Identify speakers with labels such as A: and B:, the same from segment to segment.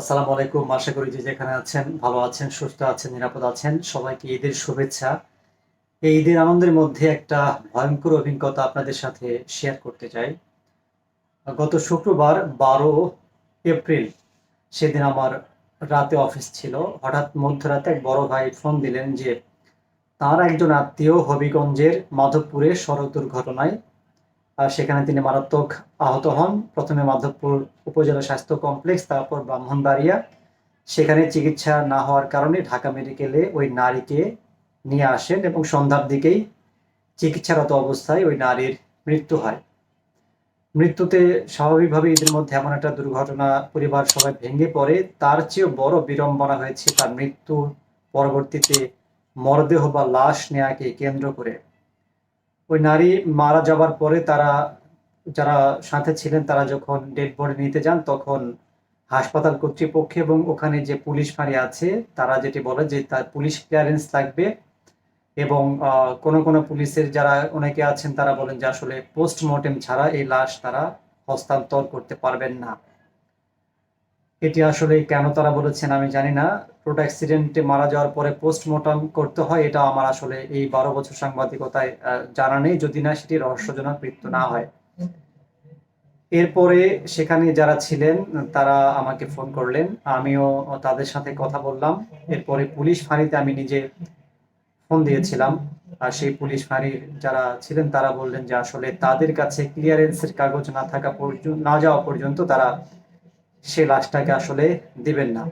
A: আসসালামু আলাইকুম। আশা করি যে যেখানে আছেন ভালো আছেন, সুস্থ আছেন, নিরাপদ আছেন। সবাইকে ঈদের শুভেচ্ছা। এই ঈদের আনন্দের মধ্যে একটা ভয়ঙ্কর অভিজ্ঞতা আপনাদের সাথে শেয়ার করতে চাই। গত শুক্রবার বারো এপ্রিল সেদিন আমার রাতে অফিস ছিল। হঠাৎ মধ্যরাতে এক বড় ভাই ফোন দিলেন যে, তার একজন আত্মীয় হবিগঞ্জের মাধবপুরে সড়ক দুর্ঘটনায় সেখানে তিনি মারাত্মক আহত হন। প্রথমে মাধবপুর উপজেলা স্বাস্থ্য কমপ্লেক্স, তারপর ব্রাহ্মণবাড়িয়া। সেখানে চিকিৎসা না হওয়ার কারণে ঢাকা মেডিকেলে ওই নারীকে নিয়ে আসেন এবং সন্ধ্যার দিকেই চিকিৎসারত অবস্থায় ওই নারীর মৃত্যু হয়। মৃত্যুতে স্বাভাবিকভাবে এদের মধ্যে এমন একটা দুর্ঘটনা পরিবার সবাই ভেঙে পড়ে। তার চেয়েও বড় বিড়ম্বনা হয়েছে তার মৃত্যু পরবর্তীতে মরদেহ বা লাশ নেয়াকে কেন্দ্র করে। ওই নারী মারা যাবার পরে তারা, যারা সাথে ছিলেন, তারা যখন ডেড বডি নিতে যান, তখন হাসপাতাল কর্তৃপক্ষ এবং ওখানে যে পুলিশ ফাঁড়ি আছে, তারা যেটি বলে যে তার পুলিশ ক্লিয়ারেন্স লাগবে এবং কোন কোনো পুলিশের যারা অনেকে আছেন, তারা বলেন যে আসলে পোস্টমর্টেম ছাড়া এই লাশ তারা হস্তান্তর করতে পারবেন না। এটি আসলে কেন তারা বলেছেন আমি জানি না। রোড অ্যাক্সিডেন্টে মারা যাওয়ার পরে পোস্টমর্টম করতে হয়, এটা আমার আসলে এই বারো বছর সাংবাদিকতায় জানা নেই। যদি না, সেটি রহস্যজনক মৃত্যু না হয়। এরপরে সেখানে যারা ছিলেন, তারা আমাকে ফোন করলেন। আমিও তাদের সাথে কথা বললাম। এরপরে পুলিশ ফাঁড়িতে আমি নিজে ফোন দিয়েছিলাম। আর সেই পুলিশ ফাঁড়ির যারা ছিলেন, তারা বললেন যে আসলে তাদের কাছে ক্লিয়ারেন্সের কাগজ না থাকা পর্যন্ত, না যাওয়া পর্যন্ত তারা সে লাশটাকে আসলে দিবেন না।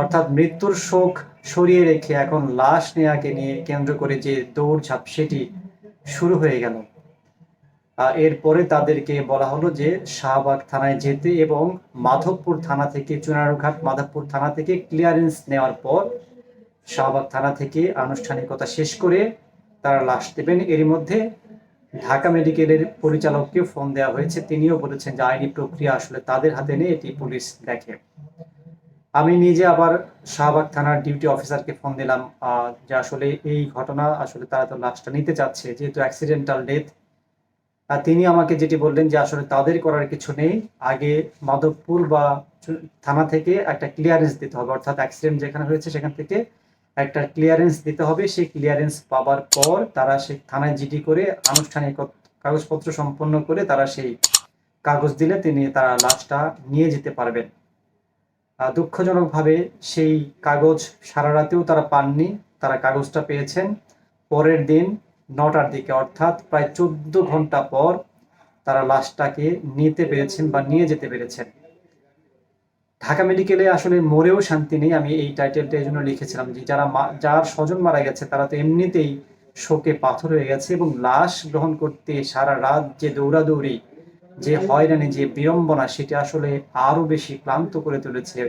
A: অর্থাৎ মৃত্যুর শোক সরিয়ে রেখে এখন লাশ নেয়াকে নিয়ে কেন্দ্র করে যে দৌড়ঝাঁপ, সেটি শুরু হয়ে গেল। এরপরে তাদেরকে বলা হলো যে শাহবাগ থানায় যেতে এবং মাধবপুর থানা থেকে চুনারঘাট, মাধবপুর থানা থেকে ক্লিয়ারেন্স নেওয়ার পর শাহবাগ থানা থেকে আনুষ্ঠানিকতা শেষ করে তারা লাশ দেবেন। এরই মধ্যে ঢাকা মেডিকেলের পরিচালককে ফোন দেওয়া হয়েছে। তিনিও বলেছেন যে আইনি প্রক্রিয়া আসলে তাদের হাতে নেই, এটি পুলিশ দেখে। আমি নিজে আবার শাহবাগ থানার ডিউটি অফিসারকে ফোন দিলাম যে আসলে এই ঘটনা আসলে তারা তো লাশটা নিতে চাচ্ছে, যেহেতু অ্যাক্সিডেন্টাল ডেথ আর তিনি আমাকে যেটি বললেন যে আসলে তাদের করার কিছু নেই, আগে মাধবপুর বা থানা থেকে একটা ক্লিয়ারেন্স দিতে হবে, অর্থাৎ অ্যাক্সিডেন্ট যেখানে হয়েছে সেখান থেকে একটা ক্লিয়ারেন্স দিতে হবে। সেই ক্লিয়ারেন্স পাওয়ার পর তারা সেই থানায় জিডি করে আনুষ্ঠানিক কাগজপত্র সম্পন্ন করে তারা সেই কাগজ দিলে তিনি তারা লাশটা নিয়ে যেতে পারবেন। দুঃখজনকভাবে সেই কাগজ সারা রাতেও তারা পাননি। তারা কাগজটা পেয়েছেন। পরের দিন নটার দিকে অর্থাৎ প্রায় চোদ্দ ঘণ্টা পর তারা লাশটাকে নিতে পেরেছেন বা নিয়ে যেতে পেরেছেন। ঢাকা মেডিকেলে আসলে মরেও শান্তি নেই, আমি এই টাইটেলটা এই জন্য লিখেছিলাম যে যারা যার স্বজন মারা গেছে, তারা তো এমনিতেই শোকে পাথর হয়ে গেছে এবং লাশ গ্রহণ করতে সারা রাত যে দৌড়াদৌড়ি, যে হয়রানি, যে বিড়ম্বনা, সেটা আসলে আরও বেশি ক্লান্ত করে তুলেছে।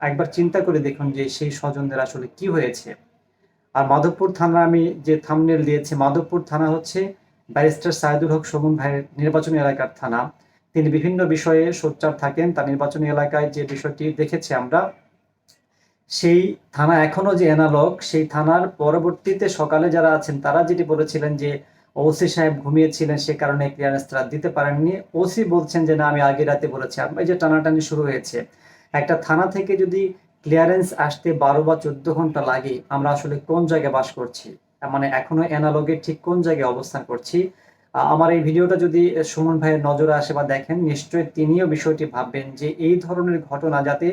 A: একবার চিন্তা করে দেখুন যে সেই স্বজনদের আসলে কি হয়েছে। আর মাধবপুর থানা, আমি যে থামনেল দিয়েছি, মাধবপুর থানা হচ্ছে ব্যারিস্টার সাইদুল হক শগুন ভাইয়ের নির্বাচনী এলাকার থানা। তিনি বিভিন্ন বিষয়ে সোচ্চার থাকেন। তার নির্বাচনী এলাকায় যে বিষয়টি দেখেছি আমরা, সেই থানা এখনও যে এনালগ সেই থানার পরবর্তীতে সকালে যারা আছেন, তারা যেটি বলেছিলেন যে ওসি সাহেব ঘুমিয়েছিলেন, সে কারণে ক্লিয়ারেন্স তারা দিতে পারেননি। ওসি বলছেন যে, না, আমি আগে রাতে বলেছি। এই যে টানাটানি শুরু হয়েছে, একটা থানা থেকে যদি ক্লিয়ারেন্স আসতে বারো বা চোদ্দ ঘণ্টা লাগে, আমরা আসলে কোন জায়গায় বাস করছি? মানে এখনও অ্যানালগের ঠিক কোন জায়গায় অবস্থান করছি? আমার এই ভিডিওটা যদি সুমন ভাইয়ের নজরে আসে বা দেখেন, নিশ্চয়ই তিনিও বিষয়টি ভাববেন যে এই ধরনের ঘটনা যাতে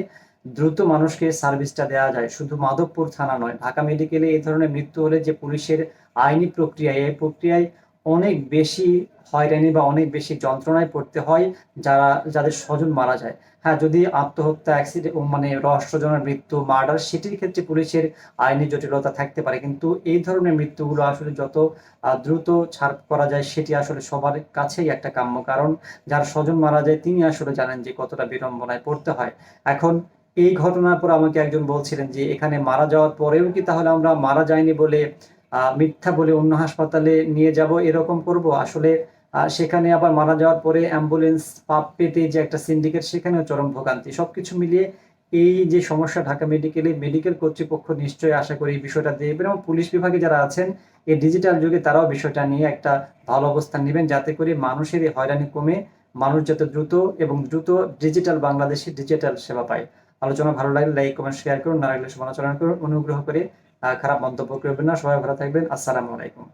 A: দ্রুত মানুষকে সার্ভিসটা দেওয়া যায়। শুধু মাধবপুর থানা নয়, ঢাকা মেডিকেলে এই ধরনের মৃত্যু হলে যে পুলিশের আইনি প্রক্রিয়া এই প্রক্রিয়ায় অনেক বেশি হয়রানি বা অনেক বেশি যন্ত্রণায় পড়তে হয় যারা, যাদের স্বজন মারা যায়। হ্যাঁ যদি আত্মহত্যা অ্যাক্সিডেন্ট মানে রহস্যজনক মৃত্যু মার্ডার সেটির ক্ষেত্রে পুলিশের আইনি জটিলতা থাকতে পারে। কিন্তু এই ধরনের মৃত্যুগুলো আসলে যত দ্রুত ছাড় করা যায়, সেটি আসলে সবার কাছেই একটা কাম্য কারণ। যার স্বজন মারা যায়, তিনি আসলে জানেন যে কতটা বিড়ম্বনায় পড়তে হয়। এখন এই ঘটনার পর আমাকে একজন বলছিলেন যে, এখানে মারা যাওয়ার পরেও কি তাহলে আমরা মারা যায়নি বলে মিথ্যা বলে অন্য হাসপাতালে নিয়ে যাব, এরকম করব। আসলে সেখানে আবার মারা যাওয়ার পরে অ্যাম্বুলেন্স পাপ পেতে যে একটা সিন্ডিকেট সেখানেও চরম ভোগান্তি। সবকিছু মিলিয়ে এই যে সমস্যা ঢাকা মেডিকেলে মেডিকেল কর্তৃপক্ষ নিশ্চয়ই আশা করি বিষয়টা দেখবেন এবং পুলিশ বিভাগে যারা আছেন, এই ডিজিটাল যুগে তারাও বিষয়টা নিয়ে একটা ভালো অবস্থান নেবেন যাতে করে মানুষের এই হয়রানি কমে, মানুষ যাতে দ্রুত এবং দ্রুত ডিজিটাল বাংলাদেশে ডিজিটাল সেবা পায়। আলোচনা ভালো লাগলে লাইক কমেন্ট শেয়ার করুন, না লাগলে সমালোচনা করুন, অনুগ্রহ করে খারাপ মন্তব্য করবেন না। সবাই ভালো থাকবেন। আসসালামু আলাইকুম।